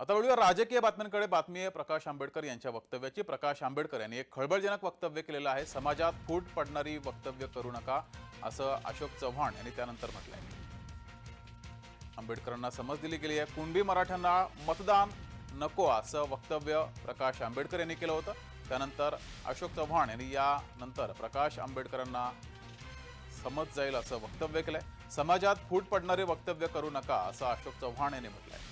आता वळूया राजकीय बातम्यांकडे बातमी आहे प्रकाश आंबेडकर यांच्या वक्तव्याची. प्रकाश आंबेडकर यांनी एक खळबळजनक वक्तव्य केलेलं आहे समाजात फूट पडणारी वक्तव्य करू नका असं अशोक चव्हाण यांनी त्यानंतर म्हटलंय. आंबेडकरांना समज दिली गेली आहे कुणबी मराठ्यांना मतदान नको असं वक्तव्य प्रकाश आंबेडकर यांनी केलं होतं. त्यानंतर अशोक चव्हाण यांनी यानंतर प्रकाश आंबेडकरांना समज जाईल असं वक्तव्य केलंय. समाजात फूट पडणारे वक्तव्य करू नका असं अशोक चव्हाण यांनी म्हटलंय.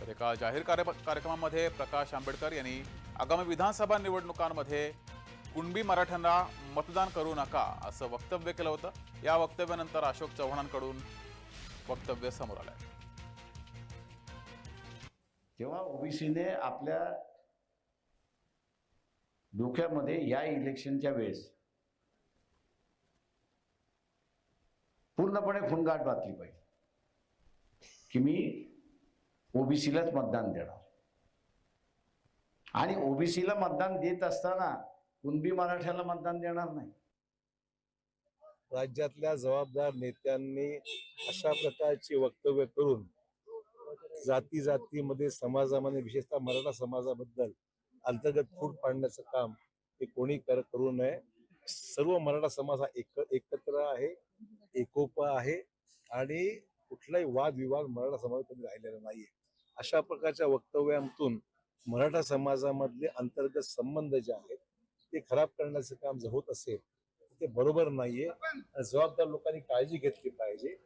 तर एका जाहीर कार्य कार्यक्रमामध्ये प्रकाश आंबेडकर यांनी आगामी विधानसभा निवडणुकांमध्ये कुणबी मराठ्यांना मतदान करू नका असं वक्तव्य केलं होतं. या वक्तव्यानंतर अशोक चव्हाणांकडून वक्तव्य समोर आलंय. तेव्हा ओबीसीने आपल्या डोक्यामध्ये या इलेक्शनच्या वेळेस पूर्णपणे खुणगाट बातली पाहिजे की मी ओबीसीलाच मतदान देणार. आणि ओबीसीला मतदान देत असताना कुणबी मराठ्याला मतदान देणार नाही. राज्यातल्या जबाबदार नेत्यांनी अशा प्रकारची वक्तव्य करून जाती जातीमध्ये समाजामध्ये विशेषतः मराठा समाजाबद्दल अंतर्गत फूट पाडण्याचं काम हे कोणी कर करू नये. सर्व मराठा समाज हा एक एकत्र आहे एकोपा आहे आणि कुठलाही वादविवाद मराठा समाजामध्ये राहिलेला नाहीये. अशा प्रकारच्या वक्तव्यातून मराठा समाजामधले अंतर्गत संबंध जे आहेत ते खराब करण्याचं काम जर होत असेल ते बरोबर नाहीये. जबाबदार लोकांनी काळजी घेतली पाहिजे.